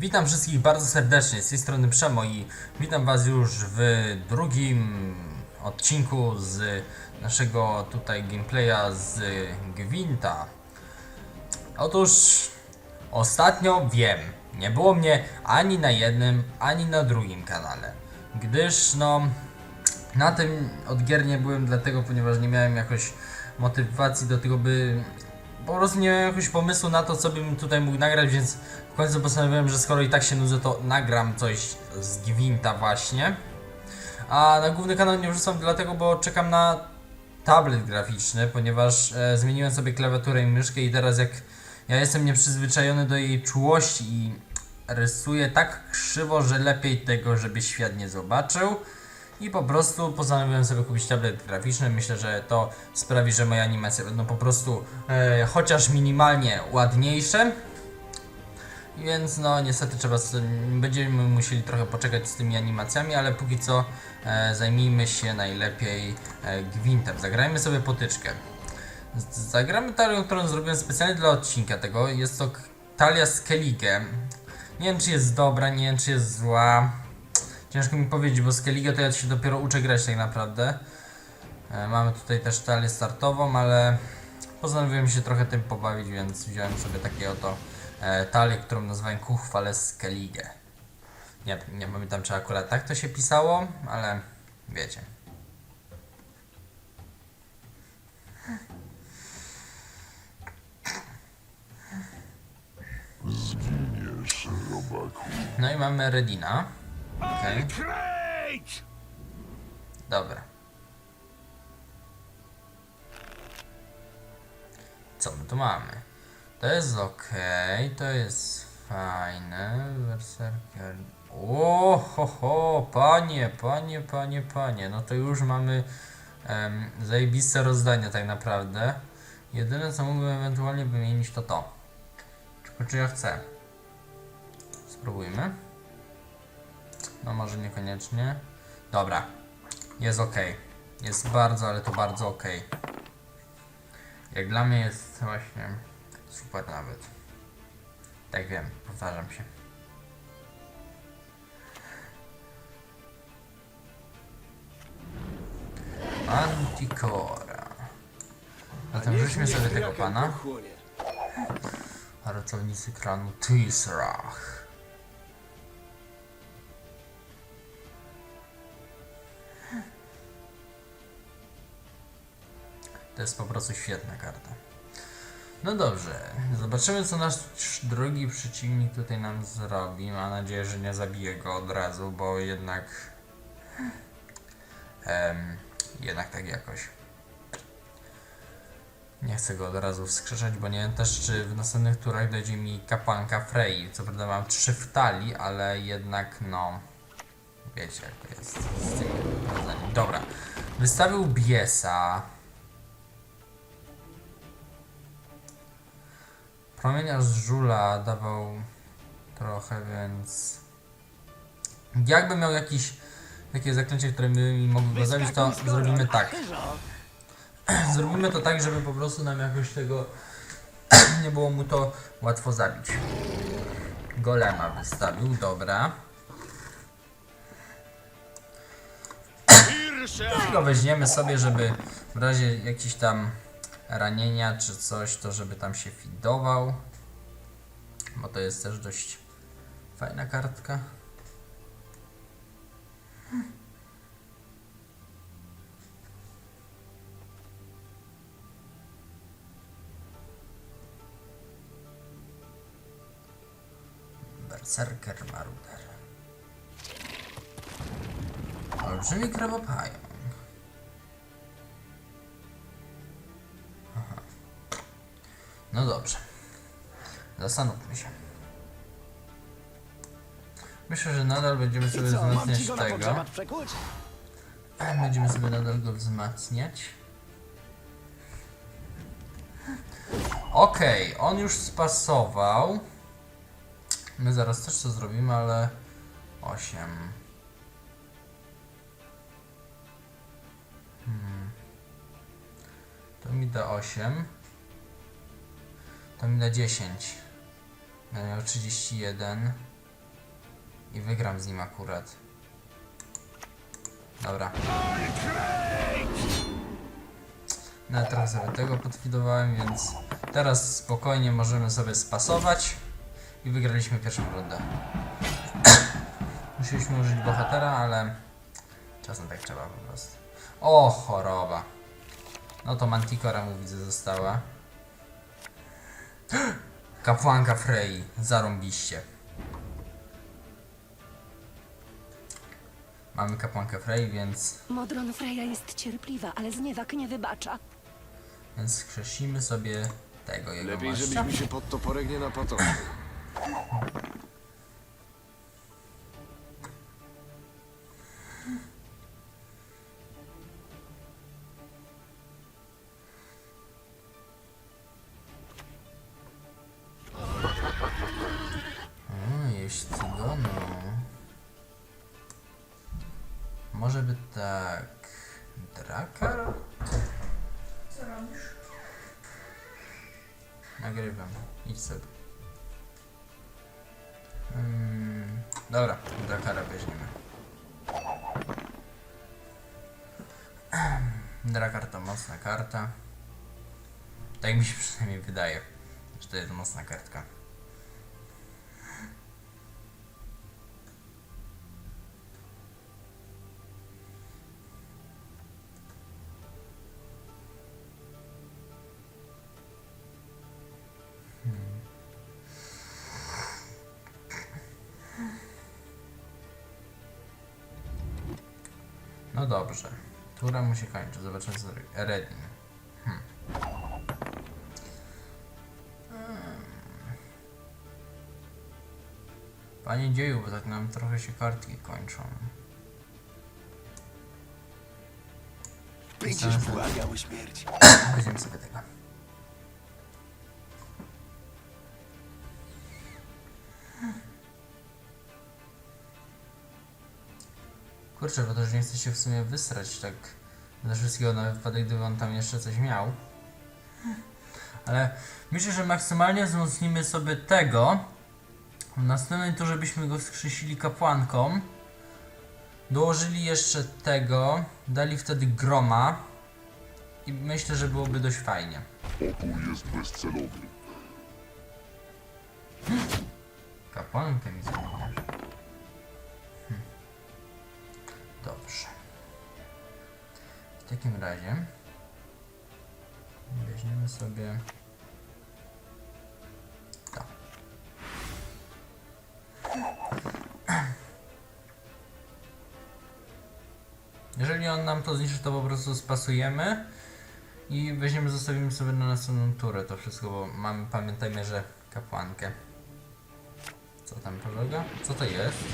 Witam wszystkich bardzo serdecznie, z tej strony Przemo i witam was już w drugim odcinku z naszego tutaj gameplaya z Gwinta. Otóż ostatnio wiem, nie było mnie ani na jednym, ani na drugim kanale, gdyż no na tym od gier nie byłem dlatego, ponieważ nie miałem jakoś motywacji do tego, by po prostu nie miałem jakiegoś pomysłu na to, co bym tutaj mógł nagrać, więc w końcu postanowiłem, że skoro i tak się nudzę, to nagram coś z Gwinta właśnie. A na główny kanał nie wrzucam dlatego, bo czekam na tablet graficzny, ponieważ e, zmieniłem sobie klawiaturę i myszkę i teraz jak ja jestem nieprzyzwyczajony do jej czułości i rysuję tak krzywo, że lepiej tego, żeby świat nie zobaczył. I po prostu postanowiłem sobie kupić tablet graficzny. Myślę, że to sprawi, że moje animacje będą po prostu e, chociaż minimalnie ładniejsze. Więc no niestety trzeba z będziemy musieli trochę poczekać z tymi animacjami, ale póki co e, zajmijmy się najlepiej e, Gwintem. Zagrajmy sobie potyczkę. Z- Zagramy talią, którą zrobiłem specjalnie dla odcinka tego. Jest to talia Skellige. Nie wiem czy jest dobra, nie wiem czy jest zła. Ciężko mi powiedzieć, bo Skellige to ja się dopiero uczę grać tak naprawdę. E, mamy tutaj też talię startową, ale postanowiłem się trochę tym pobawić, więc wziąłem sobie takie oto e, talię, którą nazwałem Kuchwale Skellige. Nie, nie pamiętam czy akurat tak to się pisało, ale wiecie. Zginiesz, robaku. No i mamy Redina. Okej, dobra. Co my tu mamy? To jest ok, to jest fajne. Berserker. O, ho, ho, panie, panie, panie, panie. No to już mamy um, zajebiste rozdania tak naprawdę. Jedyne co mógłbym ewentualnie wymienić to to. Tylko czy ja chcę? Spróbujmy. No może niekoniecznie. Dobra. Jest ok. Jest bardzo, ale to bardzo ok. Jak dla mnie jest właśnie super nawet. Tak wiem, powtarzam się. Anticora. Zatem rzućmy sobie tego pana. Pracownicy klanu Tisrach. To jest po prostu świetna karta. No dobrze, zobaczymy co nasz drogi przeciwnik tutaj nam zrobi. Mam nadzieję, że nie zabije go od razu, bo jednak... Em, jednak tak jakoś. Nie chcę go od razu wskrzeszać, bo nie wiem też czy w następnych turach dojdzie mi kapłanka Frey. Co prawda mam trzy w talii, ale jednak no... Wiecie jak to jest z. Dobra, wystawił Biesa. Promieniarz żula dawał trochę, więc... Jakby miał jakiś takie zaklęcie, które by mi mogły go zabić, to zrobimy tak. Zrobimy to tak, żeby po prostu nam jakoś tego nie było mu to łatwo zabić. Golema wystawił, dobra. Go weźmiemy sobie, żeby w razie jakichś tam ranienia czy coś, to żeby tam się fidował. Bo to jest też dość fajna kartka. Berserker Maruder. Olbrzymi krabopająk. No dobrze. Zastanówmy się. Myślę, że nadal będziemy sobie wzmacniać tego. przekuć? Będziemy sobie nadal go wzmacniać. Okej, on już spasował. My zaraz też to zrobimy, ale 8. Hmm. To mi da 8. To mi da 10. Będę miał 31. I wygram z nim akurat. Dobra. No trochę sobie tego podfidowałem, więc teraz spokojnie możemy sobie spasować. I wygraliśmy pierwszą rundę. Musieliśmy użyć bohatera, ale czasem tak trzeba po prostu. O, choroba. No to Manticora mu widzę została. Kapłanka Frey, zarąbiście. Mamy kapłankę Frey, więc, Modron Freya jest cierpliwa, ale zniewak nie wybacza. więc skrzesimy sobie tego jego Lepiej, żebyśmy się pod toporek nie napatoczyli. Dobra, Drakara weźmiemy. Drakar to mocna karta. Tak mi się przynajmniej wydaje, że to jest mocna kartka. Tura mu się kończy. Zobaczymy co. Eredin. Hmm. Hmm. Panie dzieju, bo tak nam trochę się kartki kończą. Będziesz błagał śmierć. Weźmiemy sobie tego. Kurczę, bo też nie chcę się w sumie wysrać tak ze wszystkiego na wypadek, gdyby on tam jeszcze coś miał. Ale myślę, że maksymalnie wzmocnimy sobie tego. W następnej turze byśmy go skrzysili kapłanką. Dołożyli jeszcze tego. Dali wtedy groma. I myślę, że byłoby dość fajnie. Pokój jest bezcelowy. Kapłankę mi zmieniasz. W takim razie weźmiemy sobie to. Jeżeli on nam to zniszczy, to po prostu spasujemy i weźmiemy, zostawimy sobie na następną turę to wszystko, bo mamy, pamiętajmy, że kapłankę. Co tam polega? Co to jest?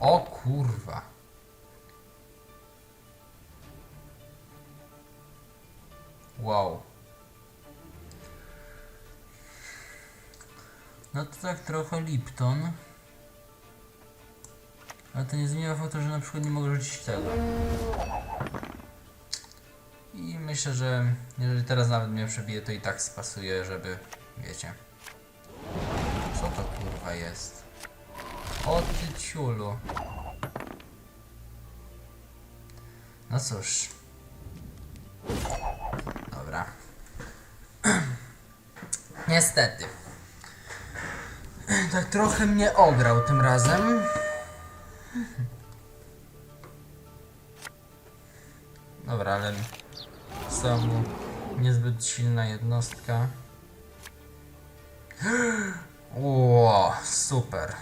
O kurwa. Wow. No to tak trochę Lipton. Ale to nie zmienia faktu, że na przykład nie mogę rzucić tego. I myślę, że jeżeli teraz nawet mnie przebije, to i tak spasuje, żeby, wiecie, co to kurwa jest? O ty ciulu. No cóż. Niestety. Tak trochę mnie ograł tym razem. Dobra, ale mu niezbyt silna jednostka. Ło, super.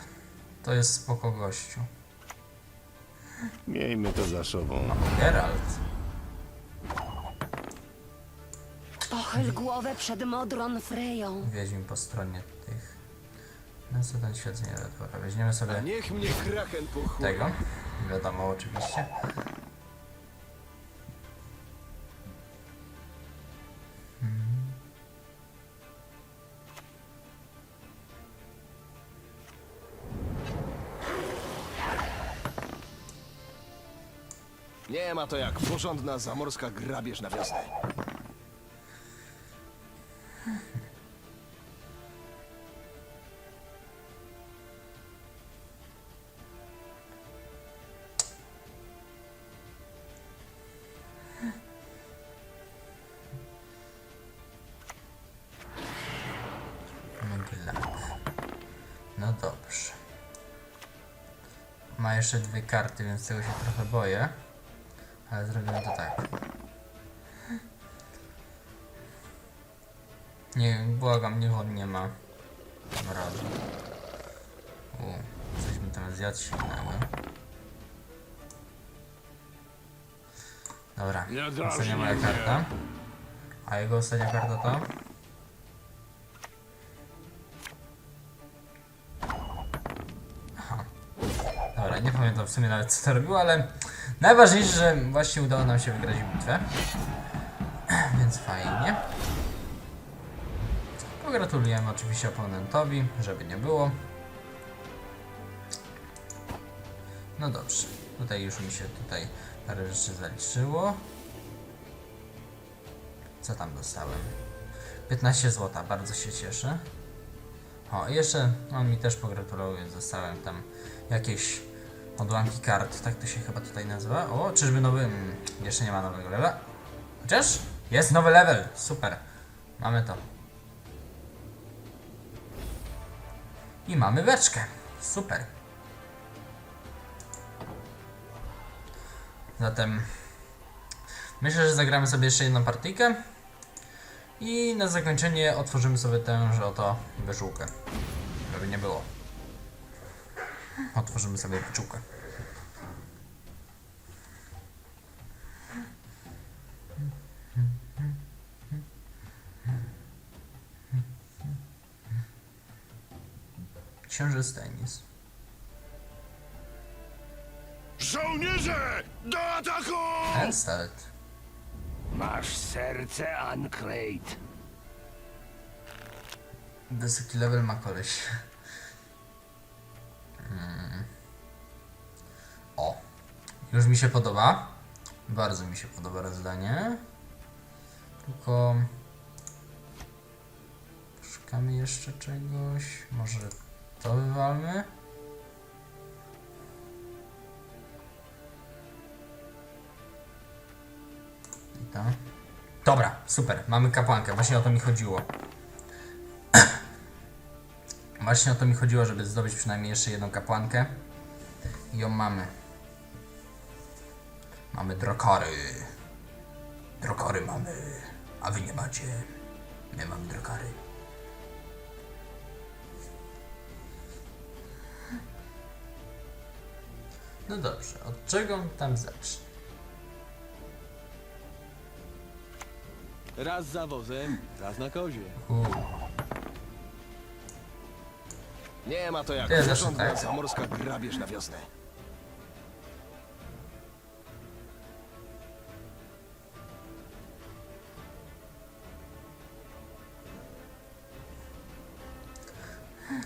To jest spoko gościu. Miejmy to za sobą. Geralt. Pochyl głowę przed Modron Freją. Wiedźmy po stronie tych. No co ten świat nie dobra, weźmiemy A sobie niech mnie kraken pochłoni. tego. Wiadomo oczywiście. Nie ma to jak porządna zamorska grabież na wiosnę. Jeszcze dwie karty, więc tego się trochę boję. Ale zrobimy to tak. Nie, błagam, niech on nie ma razu. U, coś mi tam zjadł silnego. Dobra, ostatnia moja karta. A jego ostatnia karta to? Nie pamiętam w sumie nawet co to robiło, ale najważniejsze, że właśnie udało nam się wygrać bitwę. Więc fajnie. Pogratulujemy oczywiście oponentowi, żeby nie było. No dobrze, tutaj już mi się tutaj parę rzeczy zaliczyło. Co tam dostałem? 15 zł, bardzo się cieszę. O, jeszcze on mi też pogratulował, więc dostałem tam jakieś odłamki kart, tak to się chyba tutaj nazywa. O, czyżby nowy... mm, Jeszcze nie ma nowego levela. Chociaż jest nowy level, super. Mamy to. I mamy beczkę, super. Zatem myślę, że zagramy sobie jeszcze jedną partyjkę. I na zakończenie otworzymy sobie tę, że oto wyczółkę. Żeby nie było. Otworzymy sobie wyczółkę. Księżyc tenis. Żołnierze! Do ataku! Elstelt. Masz serce, Ancrate. Wysoki level ma koleś. O. Już mi się podoba. Bardzo mi się podoba rozdanie. Tylko... Szukamy jeszcze czegoś. Może to wywalmy? I to. Dobra, super. Mamy kapłankę. Właśnie o to mi chodziło. Właśnie o to mi chodziło, żeby zdobyć przynajmniej jeszcze jedną kapłankę. I ją mamy. Mamy drokary. Drokary mamy. A wy nie macie. My mamy drokary. No dobrze, od czego tam zacznę? Raz za wozem, raz na kozie. Nie ma to jak ja porządna tak. zamorska grabież na wiosnę.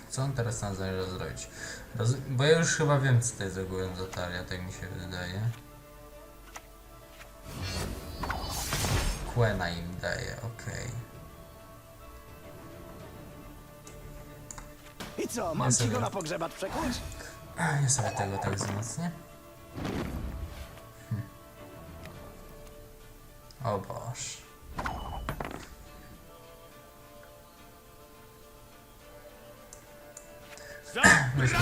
Co on teraz nam zamierza zrobić? Roz... Bo ja już chyba wiem, co to jest ogółem za talia, tak mi się wydaje. Quena im daje, okej. Co, mam ci go na pogrzebacz przekuć? Nie sobie tego tak wzmocnię. Hm. O Boż. Weźmy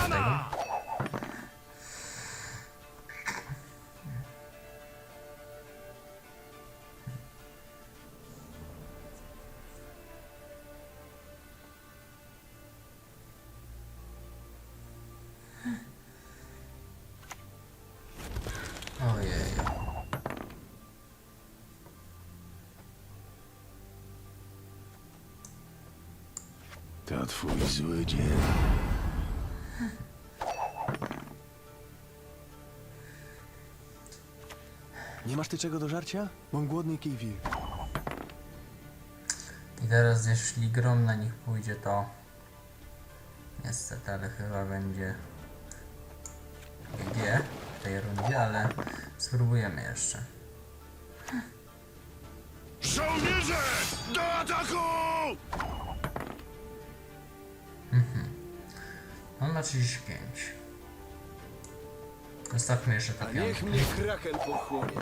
twój zły dzień. Nie masz ty czego do żarcia? Mam głodny kiwi. I teraz jeśli grom na nich pójdzie, to niestety, ale chyba będzie GG w tej rundzie, ale spróbujemy jeszcze. Żołnierze! Do ataku! Mhm. On ma 35. Zostawmy jeszcze A tak. niech mnie kraken pochłonie.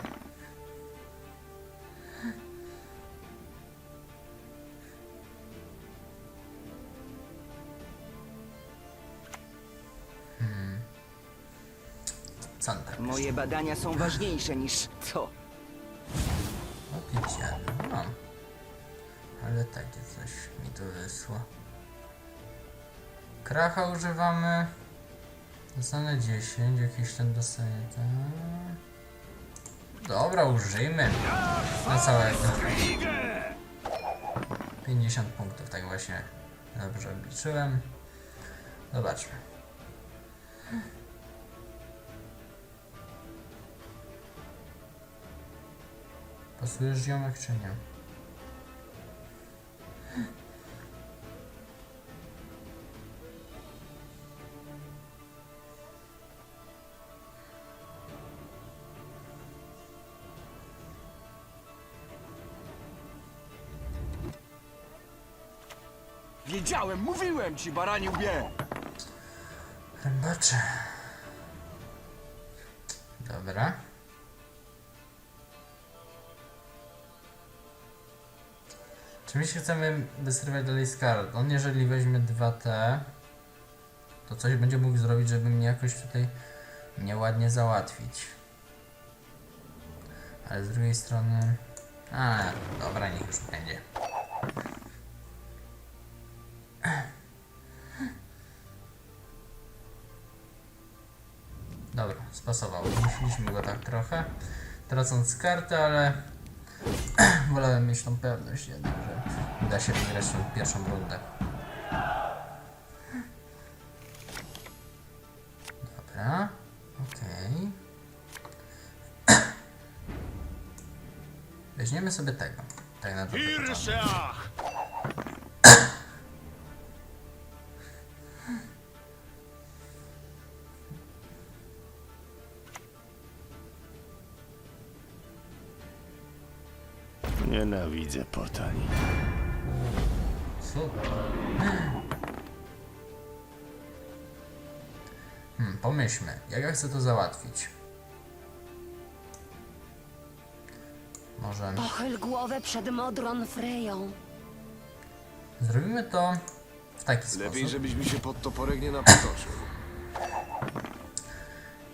Hmm. Santa. Moje badania są ważniejsze niż to. Opicie, mam. No. Ale takie coś mi tu wysło. Kracha używamy. Dostanę 10, jakiś ten dostanie ten. Dobra, użyjmy. Na całego. 50 punktów, tak właśnie dobrze obliczyłem. Zobaczmy. Pasujesz ziomek czy nie? Wiedziałem, mówiłem ci, barani łbie! Rybacze. Dobra. Czy my się chcemy wysrywać dalej kart? On jeżeli weźmie 2T, to coś będzie mógł zrobić, żeby mnie jakoś tutaj nieładnie załatwić. Ale z drugiej strony... A, dobra, niech już będzie. Dobra, spasował. Musieliśmy go tak trochę, tracąc kartę, ale wolałem mieć tą pewność jednak, że uda się wygrać tą pierwszą rundę. Dobra, okej. Weźmiemy sobie tego. Tak na to Nienawidzę potani. Super. Hmm, pomyślmy, jak ja chcę to załatwić? Może Pochyl głowę przed Modron Freją. zrobimy to w taki sposób. Lepiej, żebyś mi się pod toporek nie napotoczył.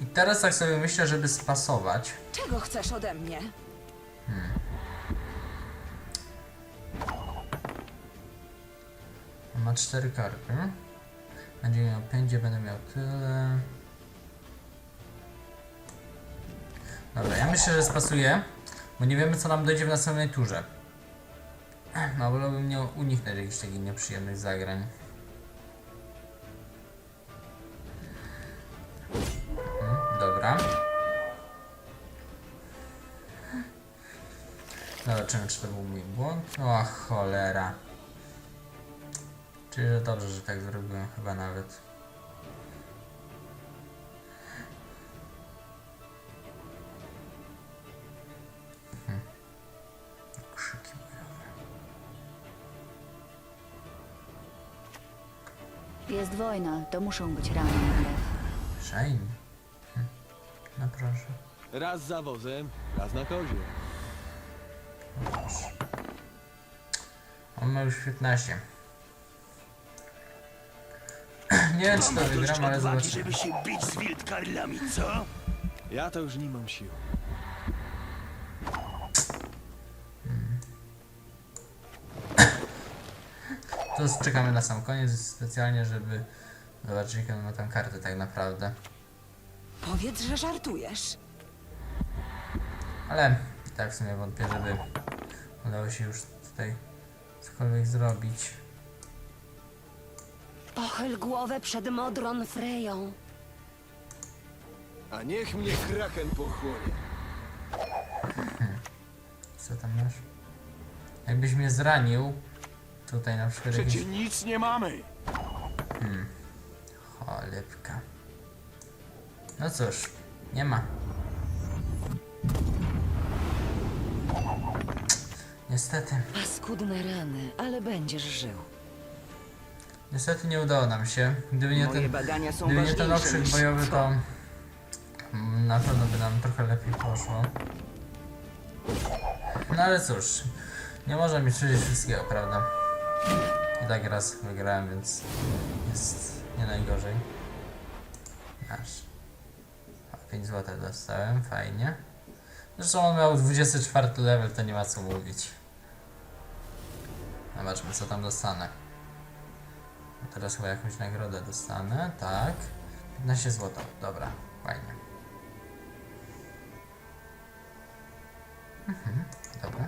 I teraz tak sobie myślę, żeby spasować. Czego chcesz ode mnie? Cztery karty. Będzie miał 5, ja będę miał tyle. Dobra, ja myślę, że spasuję, bo nie wiemy co nam dojdzie w następnej turze. No, wolałbym nie uniknąć jakichś takich nieprzyjemnych zagrań. Mhm, Dobra. Zobaczymy, czy to był mój błąd. O, cholera. Czyli że dobrze, że tak zrobiłem chyba nawet. Hmm. Krzyki. Jest wojna, to muszą być rany na krew. Shane. Hm. No proszę. Raz za wozem, raz na kozie. On ma już 15. Nie wiem czy to wygram, ale zobaczymy. żeby się bić z wildkarlami, co? Ja to już nie mam sił. To czekamy na sam koniec specjalnie, żeby zobaczyć jaką ma tam kartę tak naprawdę. Powiedz, że żartujesz. Ale i tak w sumie wątpię, żeby udało się już tutaj cokolwiek zrobić. Pochyl głowę przed Modron Freją. A niech mnie kraken pochłonie. Co tam masz? Jakbyś mnie zranił, tutaj na przykład jakiś... Przecie nic nie mamy! Cholipka. No cóż, nie ma. Niestety, Paskudne rany, ale będziesz żył. Niestety nie udało nam się. Gdyby nie Moje ten, badania są gdyby nie ten ważniejsze okrzyk niż bojowy, to. mm, na pewno by nam trochę lepiej poszło. No ale cóż, nie można mieć przecież wszystkiego, prawda? I tak raz wygrałem, więc jest nie najgorzej. Aż. Chodź. 5 zł dostałem, fajnie. Zresztą on miał 24 level, to nie ma co mówić. Zobaczmy co tam dostanę. Teraz chyba jakąś nagrodę dostanę, tak. 15 zł, dobra, fajnie. Mhm, dobra.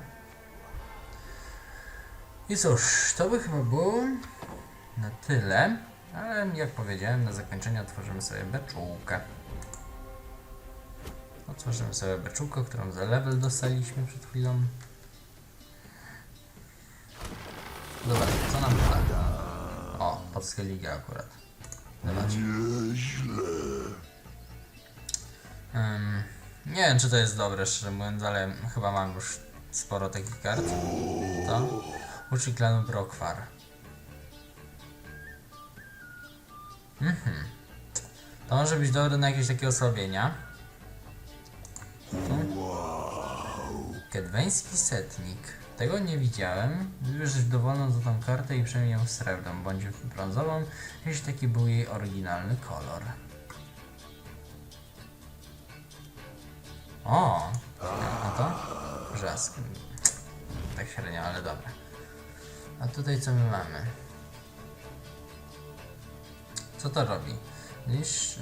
I cóż, to by chyba było na tyle. Ale jak powiedziałem, na zakończenie otworzymy sobie beczułkę. Otworzymy sobie beczułkę, którą za level dostaliśmy przed chwilą. Dobra, co nam polskie ligi akurat. Zobacz. Ym, nie wiem, czy to jest dobre, szczerze mówiąc, ale chyba mam już sporo takich kart. To? Uczy klanu Brokwar. Mhm. To może być dobre na jakieś takie osłabienia. Kedweński setnik. Tego nie widziałem. Wybierzesz dowolną za tą kartę i przemień ją w srebrną, bądź brązową, jeśli taki był jej oryginalny kolor. O! A to? Brzask. Tak średnio, ale dobra. A tutaj co my mamy? Co to robi? Niż...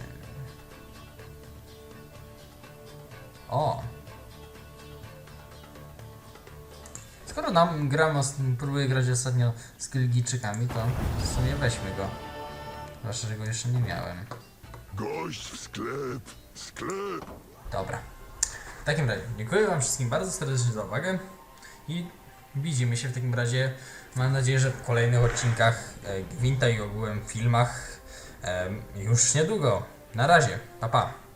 O! Skoro nam gram, próbuję grać ostatnio z Kyrgyjczykami, to w sumie weźmy go. Zwłaszcza, że go jeszcze nie miałem. Gość w sklep, sklep. Dobra. W takim razie, dziękuję Wam wszystkim bardzo serdecznie za uwagę i widzimy się w takim razie, mam nadzieję, że w kolejnych odcinkach e, Gwinta i ogółem filmach e, już niedługo. Na razie, pa pa.